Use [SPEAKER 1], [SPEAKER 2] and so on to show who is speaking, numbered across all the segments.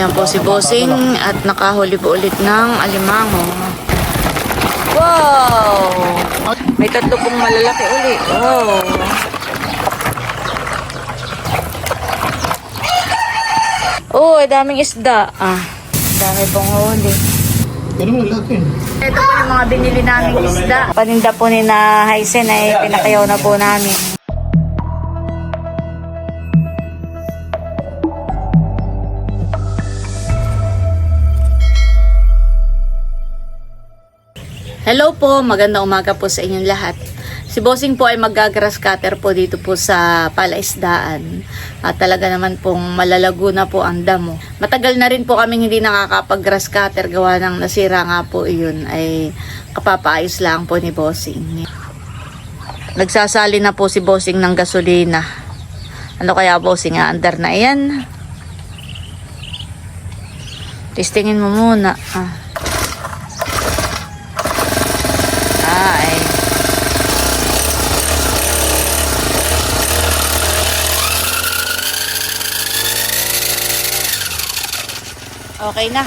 [SPEAKER 1] Ayan po si Bossing at nakahuli po ulit ng alimango. Wow! May tatlo pong malalaki uli. Wow! Oh, daming isda. Ah, dami pong huli.
[SPEAKER 2] Pero wala din.
[SPEAKER 1] Ito po yung mga binili naming isda. Paninda po ni na Hysen ay pinakayaw na po namin. Hello po, magandang umaga po sa inyong lahat. Si Bossing po ay magagrass cutter po dito po sa palaisdaan. At talaga naman pong malalago na po ang damo. Matagal na rin po kaming hindi nakakapag-grass cutter gawa ng nasira nga po iyon ay kapapaayos lang po ni Bossing. Nagsasali na po si Bossing ng gasolina. Ano kaya Bossing, under na yan? Testingin mo muna. Ah. Ay. Okay na.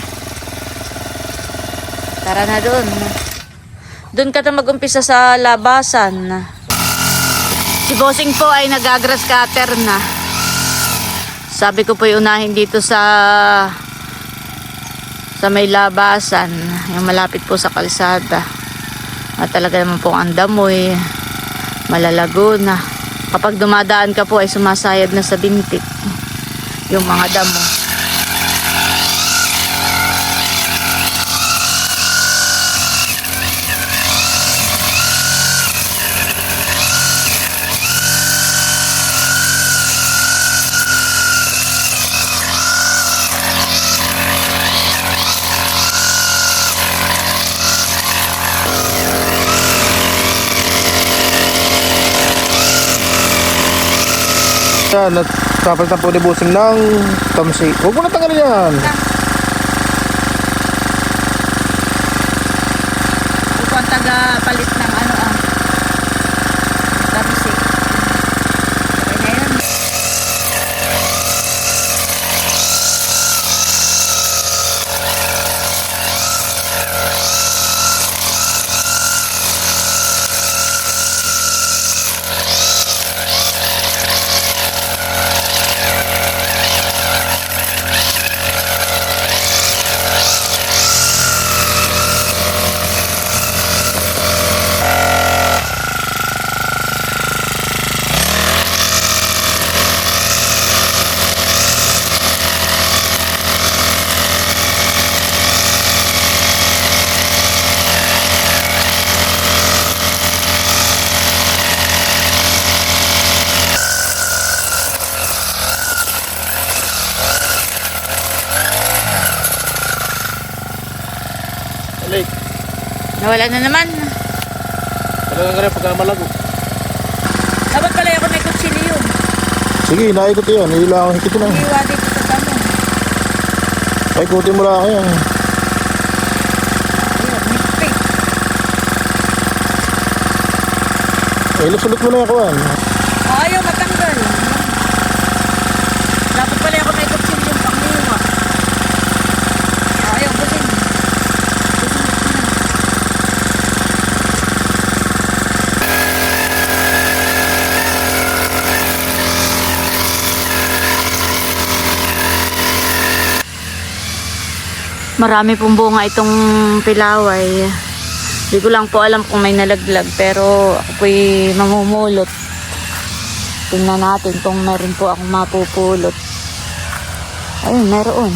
[SPEAKER 1] Tara na doon. Doon ka na mag-umpisa sa labasan. Si Bossing po ay nagagrass cutter na. Sabi ko po unahin dito sa sa may labasan, yung malapit po sa kalsada. At talaga naman po ang damoy, malalago na. Kapag dumadaan ka po ay sumasayad na sa bintik yung mga damo.
[SPEAKER 2] Yan, at papalitan po ni Busing ng tamsi. Huwag mo na tanggalin yan.
[SPEAKER 1] Ito ang taga-palit ng ano ah. Tamsi. Okay na yan.
[SPEAKER 2] Alay,
[SPEAKER 1] Nawala na naman.
[SPEAKER 2] talagang ganyan pagka malago.
[SPEAKER 1] Dapat pala ako may kutsilyo.
[SPEAKER 2] Sige, naikot yan. Hila akong hikitin lang.
[SPEAKER 1] Iwa dito sa damo.
[SPEAKER 2] Ay, ikutin mo lang yan.
[SPEAKER 1] Ayun, nagpit.
[SPEAKER 2] Ay, lusulot mo na yan, kuwan.
[SPEAKER 1] Oh, ayaw matanggal. Dapat pala ako may kutsilyo yung pangliwa. Oh, ayaw, busing. Marami pong bunga itong pilaway. Hindi ko lang po alam kung may nalaglag pero ako'y mamumulot. Tingnan natin kung meron po akong mapupulot. Ayun, meron.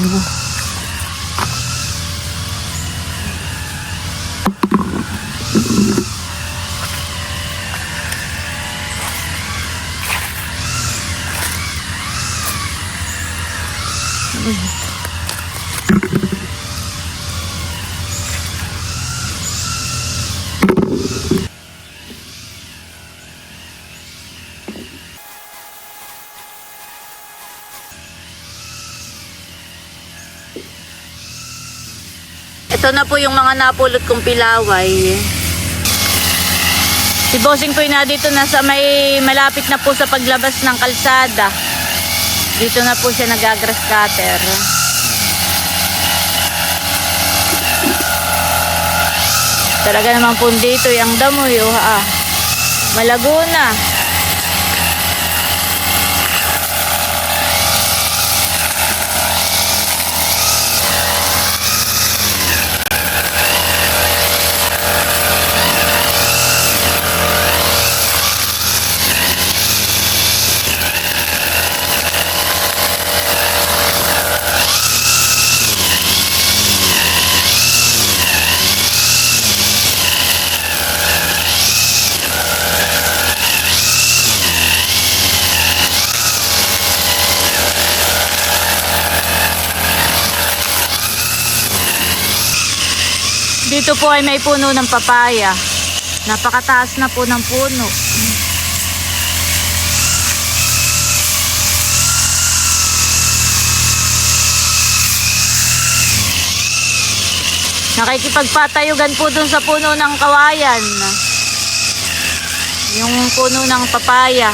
[SPEAKER 1] Ito na po yung mga napulot kong pilaway. Si Bossing po na dito na sa may malapit na po sa paglabas ng kalsada. Dito na po siya nagagrass cutter. Talaga naman po dito yung damo yung ah, malaguna. Dito po ay may puno ng papaya. Napakataas na po ng puno. Nakikipagpatayugan po dun sa puno ng kawayan. Yung puno ng papaya.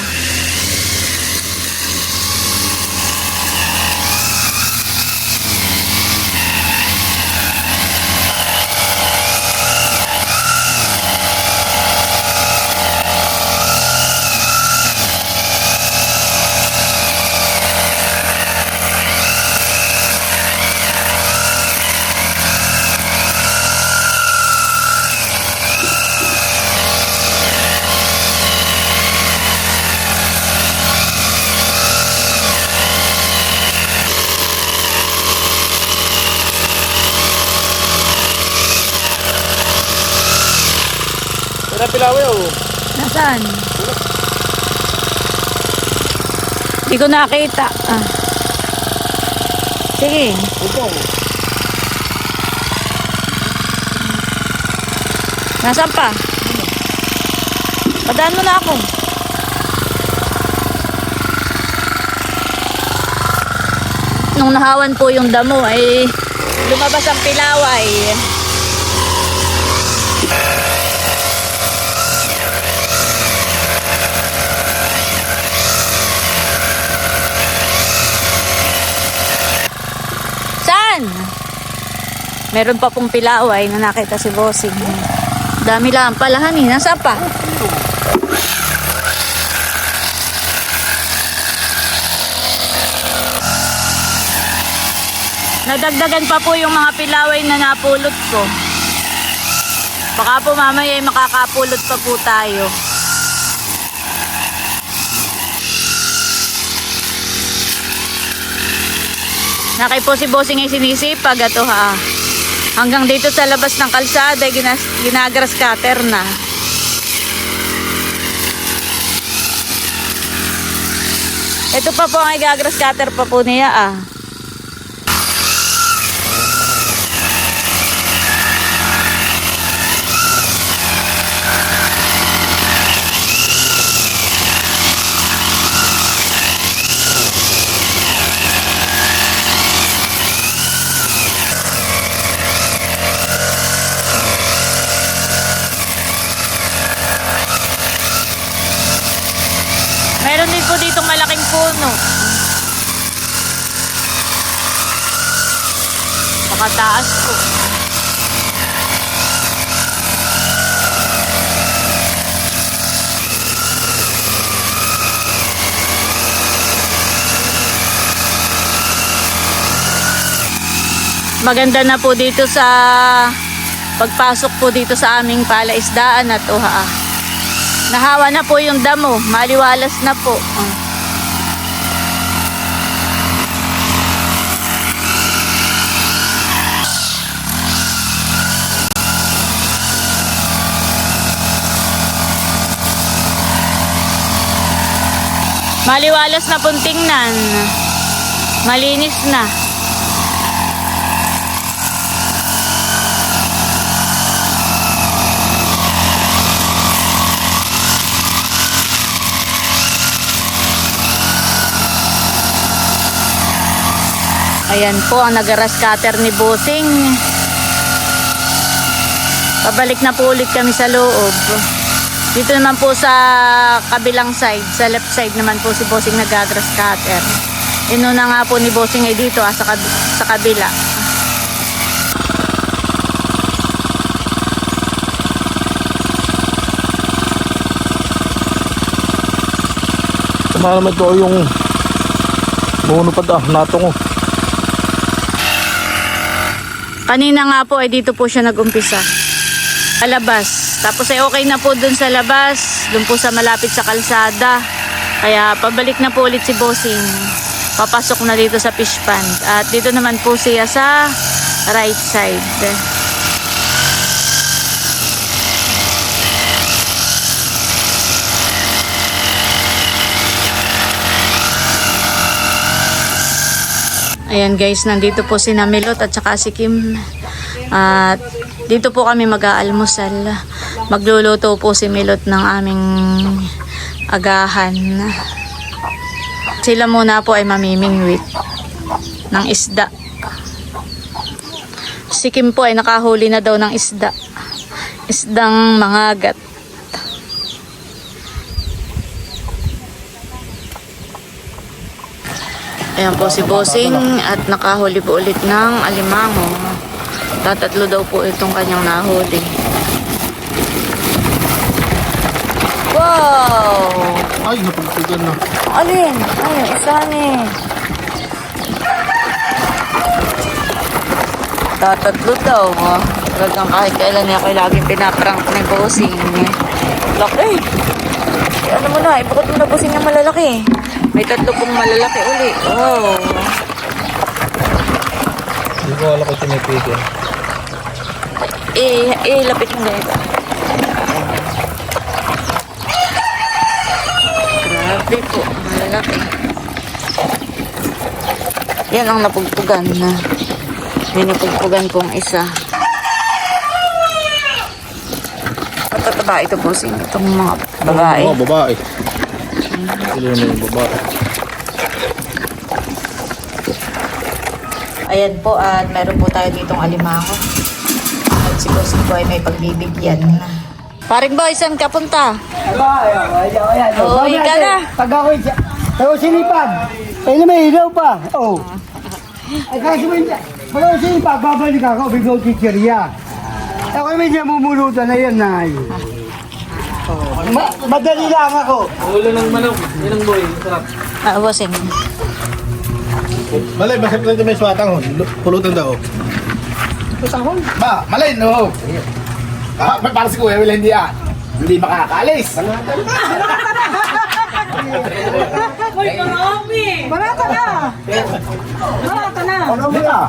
[SPEAKER 2] Pilawi oh.
[SPEAKER 1] Nasaan? Hindi ko nakita. Ah. Sige.
[SPEAKER 2] Ito.
[SPEAKER 1] Nasaan pa? Padaan mo na ako. Nung nahawan po yung damo ay lumabas ang pilaway. Saan? Meron pa pong pilaway na nakita si Bossing. Dami lang palahan eh. Nasaan pa? Nadagdagan pa po yung mga pilaway na napulot ko. Baka po mamaya ay makakapulot pa po tayo. Nakay po si Bossing ay sinisipag ato ha. Hanggang dito sa labas ng kalsada, ginas, ginagras cutter na. Ito pa po ang igagras cutter pa po niya ah. Meron po dito malaking puno. Pakataas po. Maganda na po dito sa pagpasok po dito sa aming palaisdaan at uha. Nahawa na po yung damo. Maliwalas na po. Oh. Maliwalas na pong tingnan. Malinis na. Ayan po ang nag-grass cutter ni Bossing. Pabalik na po ulit kami sa loob. Dito naman po sa kabilang side, sa left side naman po si Bossing nag-grass cutter. Eh, Inuna nga po ni Bossing ay dito ah, sa, kab sa kabila.
[SPEAKER 2] Tama naman to yung bunupad ah, nato ko.
[SPEAKER 1] Kanina nga po ay dito po siya nagumpisa. Sa labas. Tapos ay okay na po dun sa labas. Dun po sa malapit sa kalsada. Kaya pabalik na po ulit si Bossing. Papasok na dito sa fish pond. At dito naman po siya sa right side. Ayan guys, nandito po si Namilot at saka si Kim. At dito po kami mag-aalmusal. Magluluto po si Milot ng aming agahan. Sila muna po ay mamimingwit ng isda. Si Kim po ay nakahuli na daw ng isda. Isdang mangagat. Ayan po si Bossing at nakahuli po ulit ng alimango. Tatatlo daw po itong kanyang nahuli. Wow!
[SPEAKER 2] Ay, napagpigan na.
[SPEAKER 1] Alin? Ay, isa ni. Tatatlo daw. Oh. Talagang kahit kailan niya kayo laging pinaprank ni Bossing. Laki. Eh, ano mo na, ibukod mo na Bossing ng malalaki. May tatlo pong malalaki uli. Oh.
[SPEAKER 2] Hindi ko alam ko tinipigil.
[SPEAKER 1] Eh, eh, lapit mo ganito. Grabe po, malalaki. Yan ang napugpugan na. May napugpugan pong isa. Matataba ito po sing itong mga babae.
[SPEAKER 2] Oo, babae. Sila na yung babae.
[SPEAKER 1] Ayan po, at meron po tayo ditong alimango. At si Bossing po ay may pagbibigyan. Paring boy, saan ka punta? Oo, ika na.
[SPEAKER 3] Pag ako siya, ako sinipag. Na may ilaw pa. Oh. Ay, kasi mo hindi. Pag ako sinipag, babalik ako, bigaw chichirya. Ako naman siya mumulutan na yan, nay. Oh. Ma madali lang ako.
[SPEAKER 1] Ah, Bossing.
[SPEAKER 2] Malay, bakit lang ito may swatang? oh. Pulutan daw.
[SPEAKER 4] Ba, malay no. Ah, may para si Kuya Will hindi ah. Hindi makakaalis.
[SPEAKER 2] Ano mo na?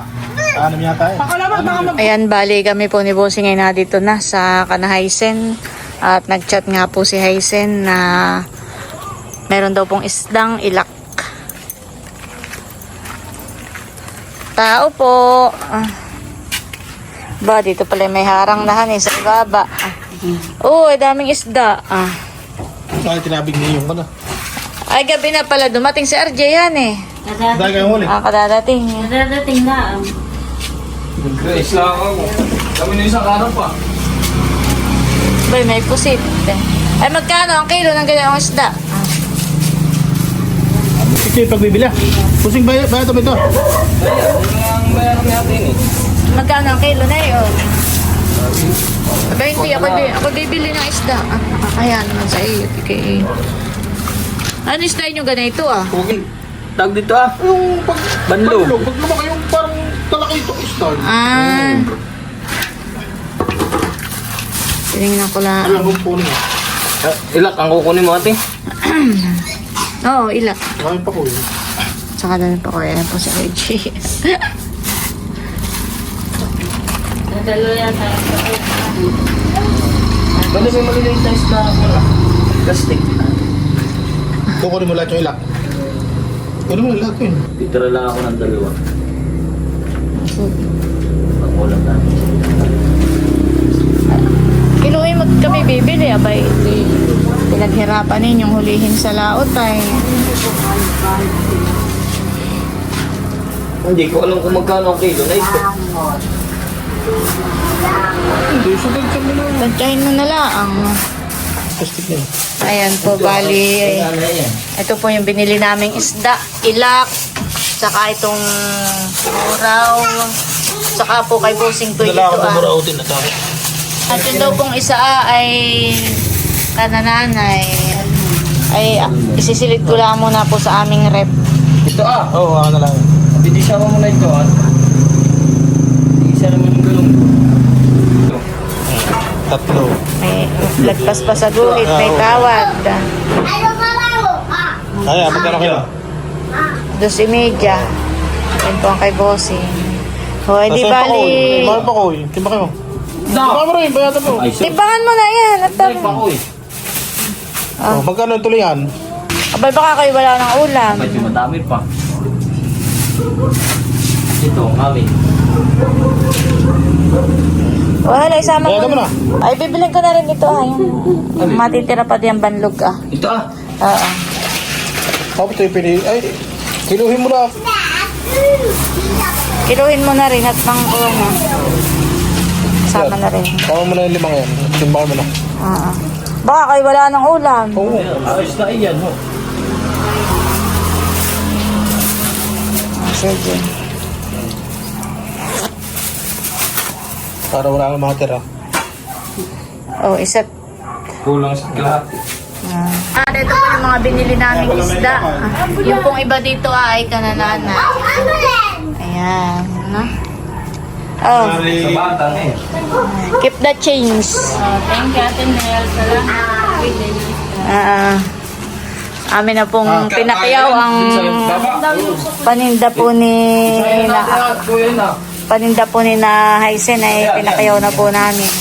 [SPEAKER 2] Ano yata eh?
[SPEAKER 1] Ayan, bali kami po ni Bossing ay na dito na sa Kanahaisen. At nagchat nga po si Haisen na meron daw pong isdang ilak. Tao po. Ah. Ba, dito pala may harang na han eh, sa ibaba. Ah. Oo, ay daming isda. Ah.
[SPEAKER 2] Ay, tinabig niyo yung kana.
[SPEAKER 1] Ay, gabi na pala dumating si RJ yan eh.
[SPEAKER 2] Kayong huli.
[SPEAKER 1] Ah, kadadating.
[SPEAKER 4] Grace lang ako. Kami na isang araw pa.
[SPEAKER 1] Bay, may pusit. Ay, magkano ang kilo ng ganyang isda?
[SPEAKER 2] Ito yung pagbibili. Pusing bayad, bayad ito ito.
[SPEAKER 4] Ang bayaran natin eh.
[SPEAKER 1] Magkano ang kilo na yun? 20, ako, bi- ako bibili ng isda. Ah, nakakaya naman sa iyo. Okay. Ano isda nyo ganito ah?
[SPEAKER 4] Okay. Tag dito ah.
[SPEAKER 2] Yung pag...
[SPEAKER 4] Banlo.
[SPEAKER 2] Banlo. Pag lumaki yung parang talaki ito istan.
[SPEAKER 1] Ah. Tinignan ko lang.
[SPEAKER 2] Alam mo po niya.
[SPEAKER 4] Ah, ilak ang kukunin mo ate.
[SPEAKER 1] Oo, oh, ilak.
[SPEAKER 2] Ngayon pa ko yun.
[SPEAKER 1] Tsaka na pa ko. Ayan po si RG.
[SPEAKER 4] Bali may maliliit na isda ako na. Plastic.
[SPEAKER 2] Kukunin mo lahat yung ilak. Kunin mo lahat yun.
[SPEAKER 4] Titira lang ako ng dalawa. Pag ulam namin.
[SPEAKER 1] Kiluhin mo kami bibili. Abay, eh, pinaghirapan ninyong hulihin sa laot ay.
[SPEAKER 4] Hindi ko alam kung magkano ang kilo na ito.
[SPEAKER 2] Hindi, sunod ka mo na.
[SPEAKER 1] Tantyahin mo na lang. Ayan po, bali.
[SPEAKER 4] Na yan?
[SPEAKER 1] Ito po yung binili naming isda, ilak, saka itong muraw, saka po kay Busing to ito
[SPEAKER 2] Dala ng
[SPEAKER 1] ah.
[SPEAKER 2] burautin na tao.
[SPEAKER 1] At yun daw pong isa ah, ay kanananay. ay ah, isisilid ko lang muna po sa aming rep.
[SPEAKER 5] Ito ah.
[SPEAKER 2] Oo, ako na lang.
[SPEAKER 5] Bidisya mo muna ito ah. Isa naman yung gulong.
[SPEAKER 2] Tatlo.
[SPEAKER 1] May lagpas pa sa guhit, may tawad.
[SPEAKER 2] Ay, ah, magkano kayo?
[SPEAKER 1] Dos imedya. Yan po ang kay bossing. Hoy, di bali.
[SPEAKER 2] Mahal pa ko, eh. Timba kayo. Timba mo rin, bayatan mo.
[SPEAKER 5] Ay, sir.
[SPEAKER 1] Timbangan mo na yan. At
[SPEAKER 5] Ay, pa ko eh.
[SPEAKER 2] Oh, magkano yung tuloyan?
[SPEAKER 1] abay baka kayo wala ng ulam.
[SPEAKER 5] Medyo madami pa. Ito, kami.
[SPEAKER 1] Wala, isama
[SPEAKER 2] Bayatan mo na.
[SPEAKER 1] Ay, bibiling ko na rin ito ah. Yung, yung matitira pa diyang banlog ah.
[SPEAKER 5] Ito ah.
[SPEAKER 1] Oo.
[SPEAKER 2] Tapos ito yung pili. Ay, kinuhin mo na.
[SPEAKER 1] Kiluhin mo na rin at pang ano. Sama na rin.
[SPEAKER 2] Tama mo na yung limang yan. Timba mo na.
[SPEAKER 1] Oo. Baka kayo wala ng ulam.
[SPEAKER 2] Oo.
[SPEAKER 5] Ayos na iyan ho.
[SPEAKER 1] Ah, Sige.
[SPEAKER 2] Para wala kang makatira.
[SPEAKER 1] Oh, isa't
[SPEAKER 5] Kulang sa kalahati.
[SPEAKER 1] Ah, ito po yung mga binili naming isda. Ah, yung pong iba dito ay kananana. Ayan. No? Oh,
[SPEAKER 5] Sa batang eh.
[SPEAKER 1] keep the change.
[SPEAKER 6] Thank you, Ate Nel. Salamat.
[SPEAKER 1] Ah, amin na pong pinakayaw ang paninda po ni na,
[SPEAKER 5] na.
[SPEAKER 1] paninda po ni na Haisen ay pinakayaw na po namin.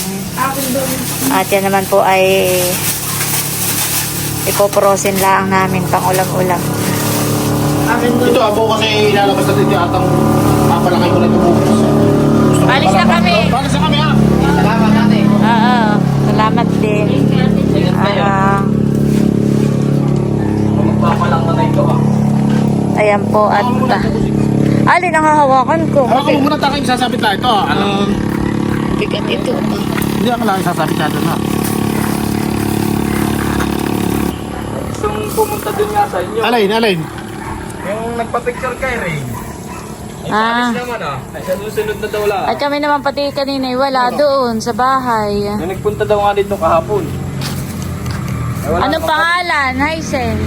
[SPEAKER 1] At yan naman po ay ipoprosin lang namin pang ulam-ulam.
[SPEAKER 2] Ito, abo kasi ilalabas natin yung atang papalakay ko na ito bukas.
[SPEAKER 1] Alis na kami.
[SPEAKER 2] Para sa kami ha.
[SPEAKER 5] Salamat natin.
[SPEAKER 1] Oo, salamat din. Ah,
[SPEAKER 5] Magpapalang na ito ah.
[SPEAKER 1] ayan po at uh, alin ang hahawakan ko.
[SPEAKER 2] Hawakan mo muna tayo sasabit na ito. Ano?
[SPEAKER 1] Bigat ito.
[SPEAKER 2] Hindi ako lang sasabit na ito na.
[SPEAKER 5] Gustong pumunta dun nga sa inyo.
[SPEAKER 2] Alain, alain.
[SPEAKER 5] Yung nagpa-picture kay Ray.
[SPEAKER 1] Ah.
[SPEAKER 5] naman ah. Ay, sa susunod na daw lang.
[SPEAKER 1] At kami naman pati kanina ay wala doon sa bahay.
[SPEAKER 5] Yung nagpunta daw nga dito kahapon. Ay, wala
[SPEAKER 1] Anong
[SPEAKER 5] pa-
[SPEAKER 1] pangalan? Hysen.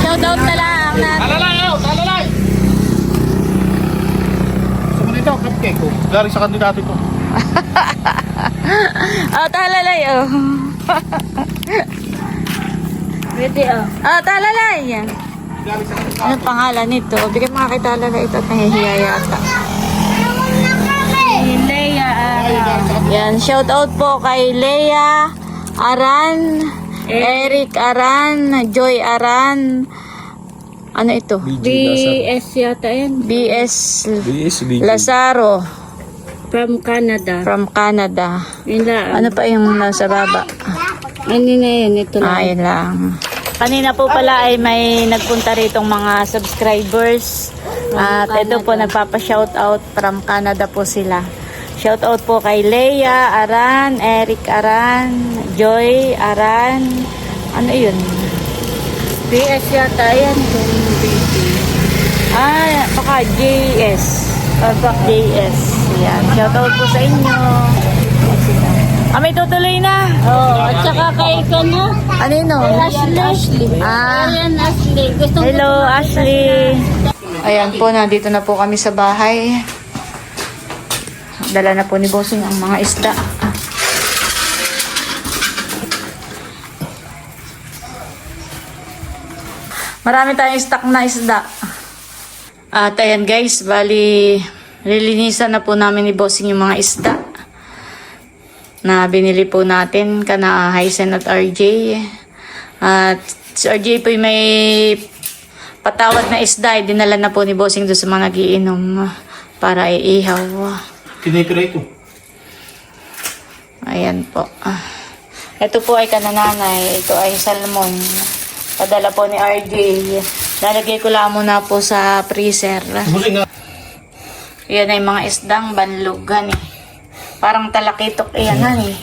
[SPEAKER 1] Shoutout na lang natin.
[SPEAKER 2] Alalay, oh, alalay. Sa mga ito, cupcake ko. Galing sa kandidato ito.
[SPEAKER 1] Oh, talalay oh.
[SPEAKER 6] Pwede ah.
[SPEAKER 1] Oh, talalay. Anong pangalan nito? Bigyan mga kay talalay ito at nahihiya yata.
[SPEAKER 6] Leia ah.
[SPEAKER 1] Yan, shoutout po kay Lea Aran, Eric Aran, Joy Aran. Ano ito?
[SPEAKER 6] BS yata yan.
[SPEAKER 1] BS
[SPEAKER 5] BSB.
[SPEAKER 1] Lazaro
[SPEAKER 6] From Canada.
[SPEAKER 1] from Canada.
[SPEAKER 6] Yun lang.
[SPEAKER 1] Ano pa yung nasa baba?
[SPEAKER 6] Ano na yun? Ito na.
[SPEAKER 1] Ay lang. Kanina po pala ay may nagpunta ritong mga subscribers. At ito po nagpapa-shoutout from Canada po sila. Shoutout po kay Leia Aran, Eric Aran, Joy Aran. Ano yun?
[SPEAKER 6] BS yata yan.
[SPEAKER 1] Ah, baka JS. Or bak JS. Yan. Shoutout po sa inyo. Ah, may tutuloy na.
[SPEAKER 6] Oh, at saka kay ka na.
[SPEAKER 1] Ano yun? no?
[SPEAKER 6] Ashley.
[SPEAKER 1] Ah.
[SPEAKER 6] Ayan, Ashley. Gusto
[SPEAKER 1] Hello, Ashley. Ayan po, nandito na po kami sa bahay. Dala na po ni Bossing ang mga isda. Marami tayong stock na isda. At ayan guys, bali lilinisan na po namin ni Bossing yung mga isda na binili po natin kana Hysen at RJ. At si RJ po may patawad na isda, eh, dinala na po ni Bossing doon sa mga nagiinom para iihaw.
[SPEAKER 2] Tinitira ito.
[SPEAKER 1] Ayan po. Ah. Ito po ay kanananay. Ito ay salmon. Padala po ni RJ. Lalagay ko lang muna po sa freezer.
[SPEAKER 2] Busing nga.
[SPEAKER 1] Yan ay mga isdang banlugan eh. Parang talakitok iyan eh.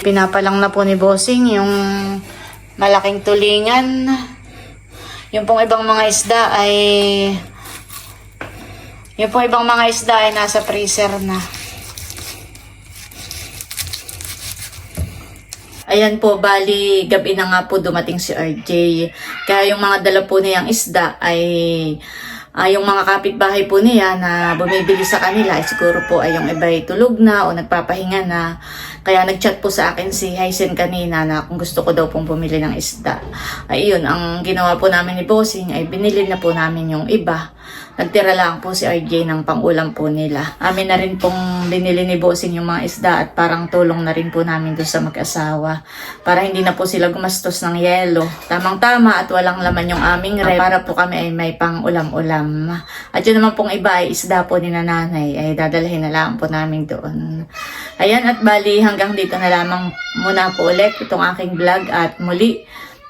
[SPEAKER 1] Pinapalang na po ni Bossing yung malaking tulingan. Yung pong ibang mga isda ay yung pong ibang mga isda ay nasa freezer na. Ayan po, bali, gabi na nga po dumating si RJ. Kaya yung mga dala po niyang isda ay ah, yung mga kapitbahay po niya na bumibili sa kanila, ay siguro po ay yung iba ay tulog na o nagpapahinga na. Kaya nagchat po sa akin si Hysen kanina na kung gusto ko daw pong bumili ng isda. Ay yun, ang ginawa po namin ni Bossing ay binili na po namin yung iba. Nagtira lang po si RJ ng pangulam po nila. Amin na rin pong binili ni Bossing yung mga isda at parang tulong na rin po namin doon sa mag-asawa. Para hindi na po sila gumastos ng yelo. Tamang-tama at walang laman yung aming rep. Para po kami ay may pang ulam-ulam. At yun naman pong iba ay isda po ni nanay ay dadalhin na lang po namin doon. Ayan at bali hanggang dito na lamang muna po ulit itong aking vlog at muli